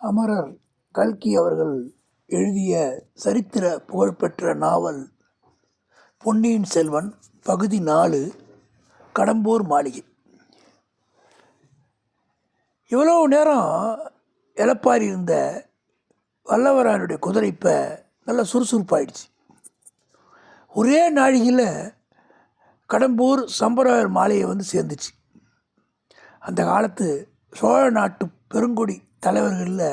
அமரர் கல்கி அவர்கள் எழுதிய சரித்திர புகழ்பெற்ற நாவல் பொன்னியின் செல்வன் பகுதி நாலு கடம்பூர் மாளிகை. இவ்வளோ நேரம் எலப்பாரி இருந்த வல்லவராயனுடைய குதிரை இப்போ நல்லா சுறுசுறுப்பாயிடுச்சு. ஒரே நாழிகையில் கடம்பூர் சம்பராயர் மாலையை வந்து சேர்ந்துச்சு. அந்த காலத்து சோழ நாட்டு பெருங்குடி தலைவர்களில்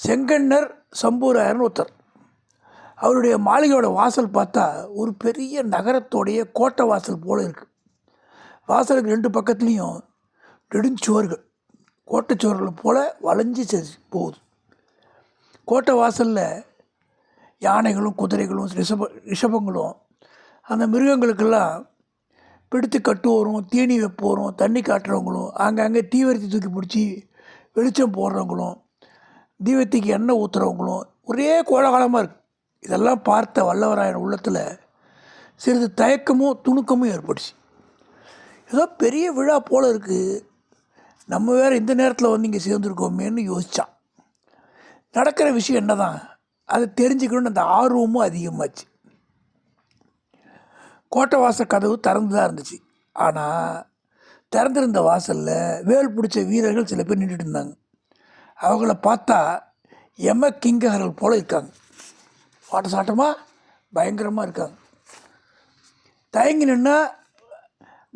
செங்கண்ணர் சம்பூராயர்னு ஒருத்தர் அவருடைய மாளிகையோட வாசல் பார்த்தா ஒரு பெரிய நகரத்தோடைய கோட்டை வாசல் போல் இருக்குது வாசலுக்கு ரெண்டு பக்கத்துலேயும் நெடுஞ்சுவர்கள் கோட்டைச்சுவர்கள் போல் வளைஞ்சு செஞ்சு போகுது. கோட்டை வாசலில் யானைகளும் குதிரைகளும் ரிஷப ரிஷபங்களும் அந்த மிருகங்களுக்கெல்லாம் பிடித்து கட்டுவோரும் தீனி வைப்போரும் தண்ணி காட்டுறவங்களும் அங்கங்கே தீவர்த்தி தூக்கி பிடிச்சி வெளிச்சம் போடுறவங்களும் தீபத்திக்கு எண்ணெய் ஊற்றுறவங்களும் ஒரே கோலாகலமாக இருக்குது இதெல்லாம் பார்த்த வல்லவராயன் உள்ளத்தில் சிறிது தயக்கமும் துணுக்கமும் ஏற்பட்டுச்சு. ஏதோ பெரிய விழா போல் இருக்குது நம்ம வேறு இந்த நேரத்தில் வந்து இங்கே சேர்ந்துருக்கோமேன்னு யோசித்தான் நடக்கிற விஷயம் என்னதான் அதை தெரிஞ்சுக்கணும்னு அந்த ஆர்வமும் அதிகமாச்சு. கோட்டை வாசல் கதவு திறந்து தான் இருந்துச்சு. ஆனால் திறந்திருந்த வாசலில் வேல் பிடிச்ச வீரர்கள் சில பேர் நின்றுட்டு இருந்தாங்க. அவங்கள பார்த்தா எம கிங்கர்கள் போல் இருக்காங்க. வாட்ட சாட்டமாக பயங்கரமாக இருக்காங்க. தயங்கி நின்னா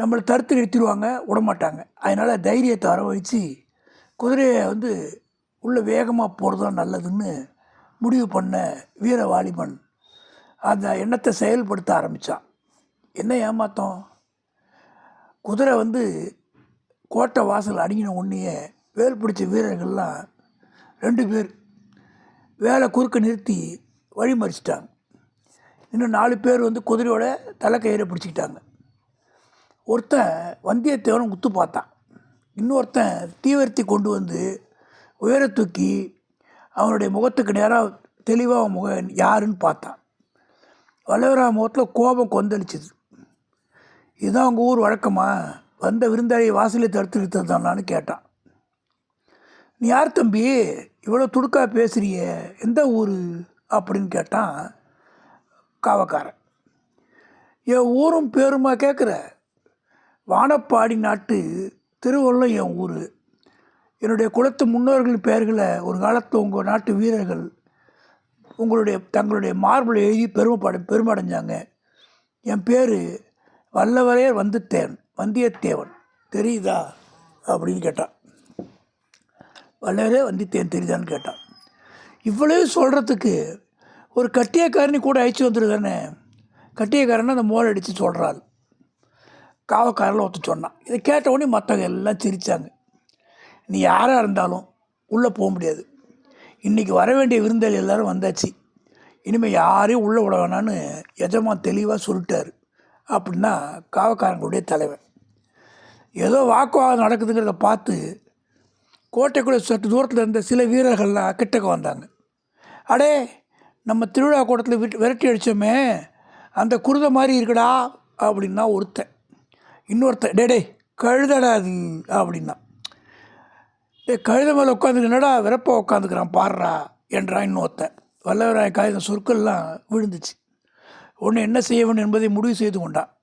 நம்மளை தடுத்து நிறுத்திடுவாங்க விடமாட்டாங்க. அதனால் தைரியத்தை வரவழைச்சு குதிரையை வந்து உள்ளே வேகமாக போகிறது தான் நல்லதுன்னு முடிவு பண்ண வீர வாலிபன் அந்த எண்ணத்தை செயல்படுத்த ஆரம்பித்தான் என்ன ஏமாத்தம்? குதிரை வந்து கோட்டை வாசல் அடங்கின உடனேயே வேல் பிடிச்ச வீரர்கள்லாம் ரெண்டு பேர் வேலை குறுக்க நிறுத்தி வழி மறிச்சிட்டாங்க. இன்னும் நாலு பேர் வந்து குதிரையோட தலைக்கயிறை பிடிச்சிக்கிட்டாங்க. ஒருத்தன் வந்தியத்தேவனை உத்து பார்த்தான். இன்னொருத்தன் தீவர்த்தி கொண்டு வந்து உயர தூக்கி அவனுடைய முகத்துக்கு நேராக தெளிவாக அவன் முகம் யாருன்னு பார்த்தான். வல்லவரா முகத்தில் கோபம் கொந்தளிச்சுது. இதுதான் உங்கள் ஊர் வழக்கமா? வந்த விருந்தாளியை வாசலில் தடுத்து நிறுத்ததானான்னு கேட்டான். நீ யார் தம்பி? இவ்வளோ துடுக்கா பேசுகிறிய எந்த ஊர்? அப்படின்னு கேட்டான் காவக்காரன். என் ஊரும் பேருமா கேட்குற வானப்பாடி நாட்டு திருவள்ளம் என் ஊர். என்னுடைய குலத்து முன்னோர்கள் பெயர்களை ஒரு காலத்தில் உங்கள் நாட்டு வீரர்கள் உங்களுடைய தங்களுடைய மார்பிளை எழுதி பெருமைப்பட பெருமடைஞ்சாங்க. என் பேர் வல்லவரே வந்துத்தேன் வந்தியத்தேவன். தெரியுதா? அப்படின்னு கேட்டான். வல்லவரே வந்தித்தேன் தெரியுதான்னு கேட்டான். இவ்வளவு சொல்கிறதுக்கு ஒரு கட்டியக்காரனி கூட அழைச்சி வந்துருதானே? கட்டியக்காரனை அந்த மோல் அடித்து சொல்கிறாள் காவக்காரில் ஒருத்தன் சொன்னான். இதை கேட்ட உடனே மற்றவங்க எல்லாம் சிரித்தாங்க நீ யாராக இருந்தாலும் உள்ளே போக முடியாது. இன்றைக்கி வர வேண்டிய விருந்தாளி எல்லோரும் வந்தாச்சு. இனிமேல் யாரையும் உள்ளே விட வேணான்னு எஜமான் தெளிவாக சொல்லிட்டாரு. அப்படின்னா காவக்காரங்களுடைய தலைவன் ஏதோ வாக்குவாதம் நடக்குதுங்கிறத பார்த்து கோட்டைக்குள்ளே சற்று தூரத்தில் இருந்த சில வீரர்கள்லாம் கிட்டக்க வந்தாங்க. அடே நம்ம திருவிழா கூட்டத்தில் விட்டு விரட்டி அடித்தோமே அந்த குருத மாதிரி இருக்குடா அப்படின்னா ஒருத்தன். இன்னொருத்தன் டே டேய் கழுதடா அது அப்படின்னா. டே கழுத மேலே உட்காந்துக்கு என்னடா விரப்ப உட்காந்துக்கிறான் பாடுறா என்றான் இன்னொருத்தன். வல்லவராய காகிதம் சொற்கள்லாம் விழுந்துச்சு. ஒன்று என்ன செய்ய வேண்டும் என்பதை முடிவு செய்து கொண்டான்.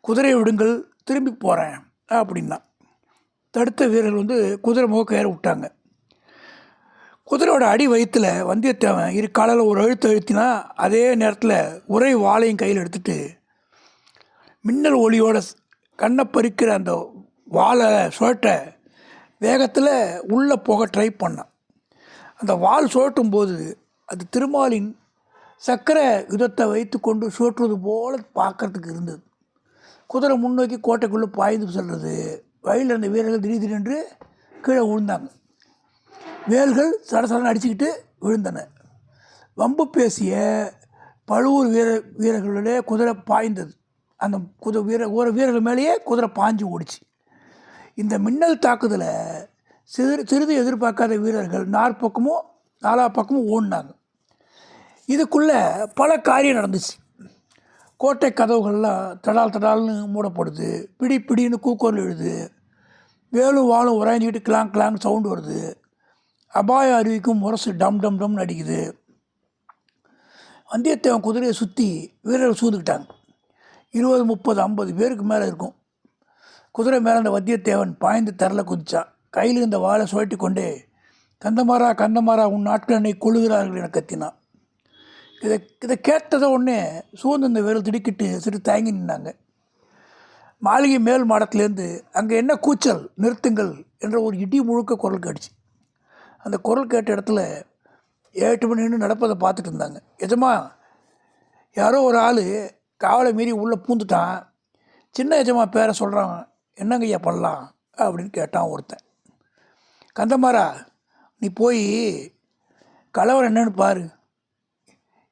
குதிரை விடுங்கள் திரும்பி போகிறேன் அப்படின்னா. தடுத்த வீரர்கள் வந்து குதிரை முகக்கயிறு விட்டாங்க. குதிரையோட அடி வயிற்றில் வந்தியத்தேவன் இரு காலில் ஒரு அழுத்து அழுத்தினா அதே நேரத்தில் உரை வாழையும் கையில் எடுத்துட்டு மின்னல் ஒளியோட கண்ணை பறிக்கிற அந்த வாழை சுழட்ட வேகத்தில் உள்ளே போக ட்ரை பண்ணான். அந்த வால் சுழட்டும் போது அது திருமாலின் சக்கர யுதத்தை வைத்து கொண்டு சுழற்றுவது போல் பார்க்கறதுக்கு இருந்தது. குதிரை முன்னோக்கி கோட்டைக்குள்ளே பாய்ந்து செல்வது வழியில் இருந்த வீரர்கள் திடீர் திடீரென்று கீழே விழுந்தாங்க. வேல்கள் சடசடன் அடிச்சுக்கிட்டு விழுந்தன. வம்பு பேசிய பழுவூர் வீர வீரர்களுடைய குதிரை பாய்ந்தது. அந்த குதிரை வீர ஒரு வீரர்கள் மேலேயே குதிரை பாஞ்சு ஓடிச்சு. இந்த மின்னல் தாக்குதலை சிறு சிறிது எதிர்பார்க்காத வீரர்கள் நாற்பக்கமும் நாலா பக்கமும் ஓடினாங்க. இதுக்குள்ளே பல காரியம் நடந்துச்சு. கோட்டை கதவுகள்லாம் தடால் தடால்னு மூடப்படுது. பிடி பிடின்னு கூக்குரல் எழுது. வேலும் வாழும் உறைஞ்சிக்கிட்டு கிளாங் கிளாங் சவுண்டு வருது. அபாய அருவிக்கும் முரசு டம் டம் டம்னு அடிக்குது. வந்தியத்தேவன் குதிரையை சுற்றி வீரர்கள் சூழ்ந்துக்கிட்டாங்க இருபது முப்பது ஐம்பது பேருக்கு மேலே இருக்கும். குதிரை மேலே அந்த வந்தியத்தேவன் பாய்ந்து தரல குதிச்சான். கையில் இருந்த வாளை சுழட்டி கொண்டே கந்தமாரா கந்தமாரா உன் நாட்கள் என்னை கொள்ளுகிறார்கள் என கத்தினான். இதை இதை கேட்டதை உடனே சூழ்ந்து இந்த வீரர் திடுக்கிட்டு சிறு தயங்கி நின்னாங்க. மாளிகை மேல் மாடத்துலேருந்து அங்கே என்ன கூச்சல் நிறுத்துங்கள் என்ற ஒரு இடி முழுக்க குரல் கேட்டுச்சு. அந்த குரல் கேட்ட இடத்துல ஏட்டு மணி நின்று நடப்பதை பார்த்துட்டு இருந்தாங்க. எஜமா யாரோ ஒரு ஆள் காவலை மீறி உள்ளே பூந்துட்டான். சின்ன எஜமா பேரை சொல்கிறான் என்னங்கய்யா பண்ணலாம்? அப்படின்னு கேட்டான் ஒருத்தன். கந்தமாரா நீ போய் கலவரம் என்னன்னு பாரு.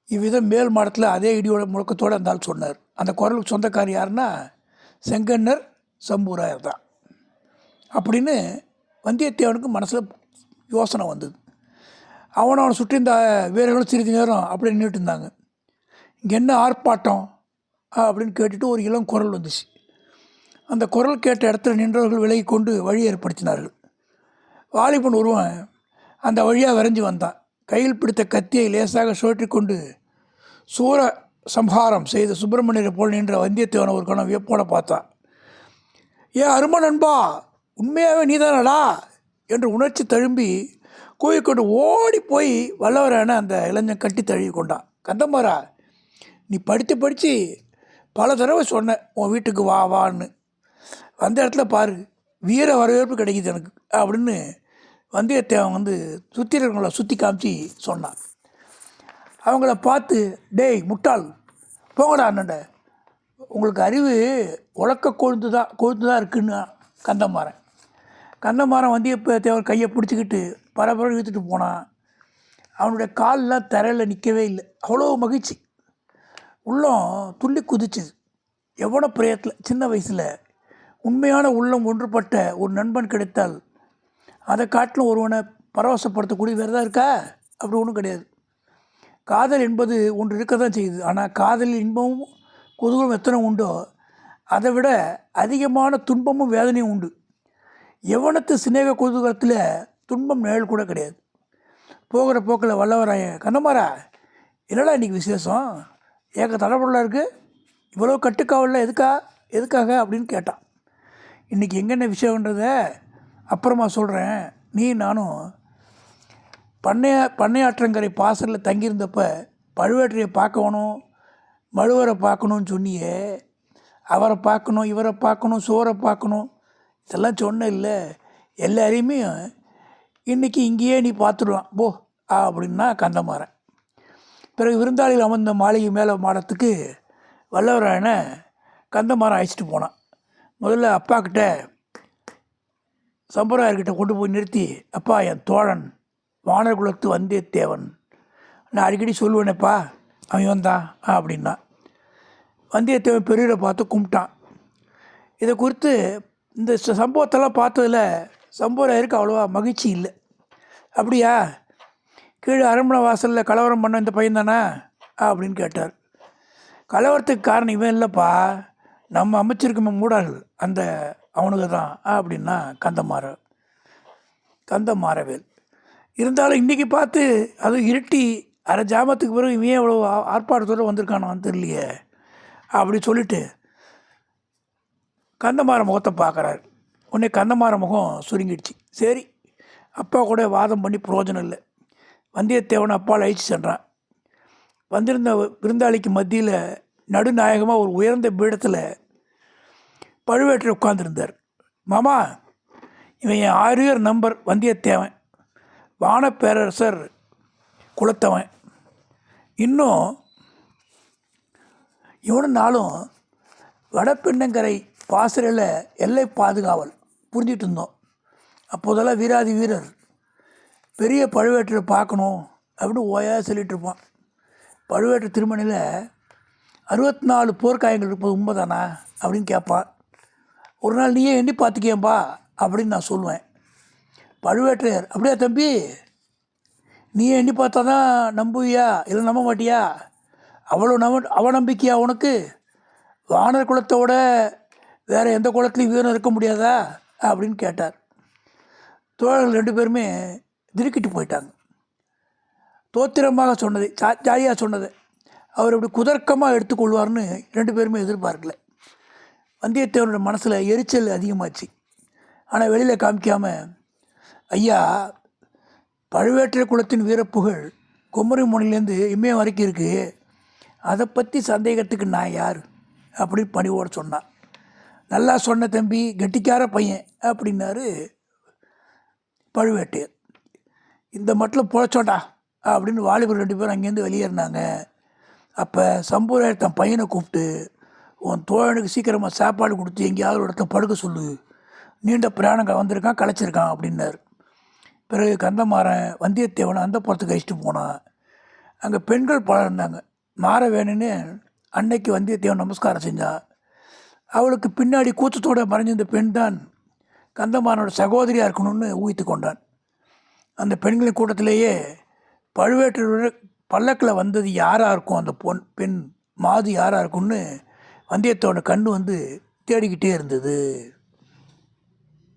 இவ்விதம் மேல் மாடத்தில் அதே இடியோட முழக்கத்தோடு அந்த ஆள் சொன்னார். அந்த குரலுக்கு சொந்தக்கார் யாருன்னா செங்கன்னர் சம்பூராயர் தான். அப்படின்னு வந்தியத்தேவனுக்கு மனசில் யோசனை வந்தது. அவனை அவனை சுற்றி இந்த வீரர்களும் சிறிது நேரம் அப்படி நின்றுட்டு இருந்தாங்க. இங்கே என்ன ஆர்ப்பாட்டம்? அப்படின்னு கேட்டுட்டு ஒரு இளம் குரல் வந்துச்சு. அந்த குரல் கேட்ட இடத்துல நின்றவர்கள் விலகி கொண்டு வழி ஏற்படுத்தினார்கள். வாலிபன் ஒருவன் அந்த வழியாக விரைஞ்சு வந்தான். கையில் பிடித்த கத்தியை லேசாக சுழற்றி கொண்டு சூர சம்ஹாரம் செய்த சுப்பிரமணியரை போல் நின்ற வந்தியத்தேவனை ஒரு கணம் வியப்போட பார்த்தான் ஏ அரும நண்பா உண்மையாகவே நீதானடா? என்று உணர்ச்சி தழும்பி கூவிக்கொண்டு ஓடி போய் வல்லவரான அந்த இளைஞன் கட்டி தழுவி கொண்டான் கந்தமாரா நீ படித்து படித்து பல தடவை சொன்ன உன் வீட்டுக்கு வா வான்னு. வந்த இடத்துல பாரு வீர வரவேற்பு கிடைக்குது எனக்கு அப்படின்னு வந்தியத்தேவன் வந்து சுற்றி இருக்கிறவங்கள சுற்றி காமிச்சு சொன்னான். அவங்கள பார்த்து டேய் முட்டாள் போங்கடா அண்ணன்ட. உங்களுக்கு அறிவு உழக்க கொழுந்து தான் கொழுந்து தான் இருக்குன்னு கந்தமாறன். கந்தமாறன் வந்தியத்தேவன் கையை பிடிச்சிக்கிட்டு பரபர இழுத்துட்டு போனான். அவனுடைய கால்லாம் தரையில் நிற்கவே இல்லை. அவ்வளோ மகிழ்ச்சி. உள்ளம் துள்ளி குதிச்சுது. எவ்வளோ பிரயத்தில் சின்ன வயசில் உண்மையான உள்ளம் ஒன்றுபட்ட ஒரு நண்பன் கிடைத்தால் அதை காட்டிலும் ஒருவனை பரவசப்படுத்தக்கூடிய வேறு தான் இருக்கா? அப்படி ஒன்றும் கிடையாது. காதல் என்பது ஒன்று இருக்க தான் செய்யுது. ஆனால் காதலில் இன்பமும் கொதுகளும் எத்தனை உண்டோ அதை விட அதிகமான துன்பமும் வேதனையும் உண்டு. எவனத்து சிநேக குதூகலத்தில் துன்பம் நிழல் கூட கிடையாது. போகிற போக்கில் வல்லவராய கண்ணமாரா என்னடா இன்றைக்கி விசேஷம்? ஏக தலைமுறையில் இருக்குது இவ்வளோ கட்டுக்காவலில் எதுக்கா? எதுக்காக? அப்படின்னு கேட்டான். இன்றைக்கி எங்கென்ன விஷயம்ன்றதை அப்புறமா சொல்கிறேன் நீ நானும் பண்ணைய பண்ணையாற்றங்கரை பாசலில் தங்கியிருந்தப்ப பழுவேற்றையை பார்க்கணும் மழுவரை பார்க்கணும்னு சொன்னியே அவரை பார்க்கணும் இவரை பார்க்கணும் சோரை பார்க்கணும் இதெல்லாம் சொன்ன இல்லை எல்லாரையுமே இன்றைக்கி இங்கேயே நீ பார்த்துடுவான் போ அப்படின்னா கந்தமாறன். பிறகு விருந்தாளியில் அமர்ந்த மாளிகை மேலே மாடத்துக்கு வல்லவராயனை கந்தமாறன் அழைச்சிட்டு போனான். முதல்ல அப்பாக்கிட்ட சம்பிரதாயர்கிட்ட கொண்டு போய் நிறுத்தி அப்பா என் தோழன் வானர் குலத்து வந்தியத்தேவன். நான் அடிக்கடி சொல்லுவேனேப்பா அவன் வந்தான் அப்படின்னா. வந்தியத்தேவன் பெரியரை பார்த்து கும்பிட்டான். இதை குறித்து இந்த சம்பவத்தெல்லாம் பார்த்ததில் சம்பவராயருக்கு அவ்வளோவா மகிழ்ச்சி இல்லை. அப்படியா? கீழே அரண்மனை வாசலில் கலவரம் பண்ண இந்த பையன் தானே அப்படின்னு கேட்டார். கலவரத்துக்கு காரணம் இவன் இல்லைப்பா. நம்ம அமைச்சிருக்க மூடார்கள் அந்த அவனுக்கு தான் அப்படின்னா கந்தமாற கந்தமாறவேல். இருந்தாலும் இன்றைக்கி பார்த்து அது இருட்டி அரை ஜாமத்துக்கு பிறகு இவன் இவ்வளோ ஆர்ப்பாட்டத்தோடு வந்திருக்கானான்னு தெரியலையே அப்படி சொல்லிட்டு கந்தமார முகத்தை பார்க்குறாரு. உடனே கந்தமார முகம் சுருங்கிடுச்சு. சரி அப்பா கூட வாதம் பண்ணி பிரயோஜனம் இல்லை. வந்தியத்தேவனை அப்பால் அழிச்சு சென்றான். வந்திருந்த விருந்தாளிக்கு மத்தியில் நடுநாயகமாக ஒரு உயர்ந்த பீடத்தில் பழுவேற்றை உட்கார்ந்துருந்தார். மாமா இவன் என் ஆரியர் நம்பர் வந்தியத்தேவன். வானப்பேரரசர் குலத்தவன். இன்னும் இவனு நாளும் வடபெண்ணங்கரை பாசறையில் எல்லை பாதுகாவல் புரிஞ்சிட்டு இருந்தோம். அப்போதெல்லாம் வீராதி வீரர் பெரிய பழுவேட்டரை பார்க்கணும் அப்படின்னு ஓயா சொல்லிகிட்ருப்பான் இருப்பான். பழுவேட்டை திருமணியில் அறுபத்தி நாலு போர்க்காயங்கள் இருப்பது உண்மைதானா? அப்படின்னு கேட்பான். ஒரு நாள் நீயே எண்ணி பார்த்துக்கியம்பா அப்படின்னு நான் சொல்லுவேன். பழுவேற்றையர் அப்படியா தம்பி நீயே எண்ணி பார்த்தா தான் நம்புவியா? இல்லை நம்ப மாட்டியா? அவ்வளோ நம அவநம்பிக்கையா உனக்கு? வானர் குலத்தோட வேறு எந்த குலத்துலையும் வீரம் இருக்க முடியாதா? அப்படின்னு கேட்டார். தோழர்கள் ரெண்டு பேருமே திருக்கிட்டு போயிட்டாங்க. தோத்திரமாக சொன்னது ஜா ஜாலியாக சொன்னது அவர் இப்படி குதர்க்கமாக எடுத்துக்கொள்வார்னு ரெண்டு பேருமே எதிர்பார்க்கல. வந்தியத்தேவனோட மனசில் எரிச்சல் அதிகமாச்சு. ஆனால் வெளியில் காமிக்காமல் ஐயா பழுவேற்ற குலத்தின் வீரப்புகழ் குமரி முனையிலேருந்து இமயம் வரைக்கும் இருக்குது அதை பற்றி சந்தேகத்துக்கு நான் யார்? அப்படின்னு பணிவோட சொன்னான் நல்லா சொன்ன தம்பி கெட்டிக்கார பையன் அப்படின்னாரு பழுவேட்டையர். இந்த மட்டில் பொழைச்சோண்டா அப்படின்னு வாலிபர் ரெண்டு பேரும் அங்கேருந்து வெளியேறினாங்க. அப்போ சம்பூராயர் தன் பையனை கூப்பிட்டு உன் தோழனுக்கு சீக்கிரமாக சாப்பாடு கொடுத்து எங்கேயாவது ஒரு இடத்துல படுக்க சொல்லு. நீண்ட பிரயாணம் வந்திருக்கான் களைச்சிருக்கான் அப்படின்னார். பிறகு கந்தமாறன் வந்தியத்தேவனை அந்த புறத்துக்கு அழிச்சிட்டு போனான். அங்கே பெண்கள் பலர் இருந்தாங்க. மாற வேணும்னு அன்னைக்கு வந்தியத்தேவன் நமஸ்காரம் செஞ்சான். அவளுக்கு பின்னாடி கூச்சத்தோடு மறைஞ்சிருந்த பெண் தான் கந்தமாறனோட சகோதரியாக இருக்கணும்னு ஊகித்து கொண்டான். அந்த பெண்களின் கூட்டத்திலேயே பழுவேட்டரோட பல்லக்கில் வந்தது யாராக இருக்கும்? அந்த பொன் பெண் மாது யாராக இருக்கும்னு வந்தியத்தேவனோட கண் வந்து தேடிக்கிட்டே இருந்தது.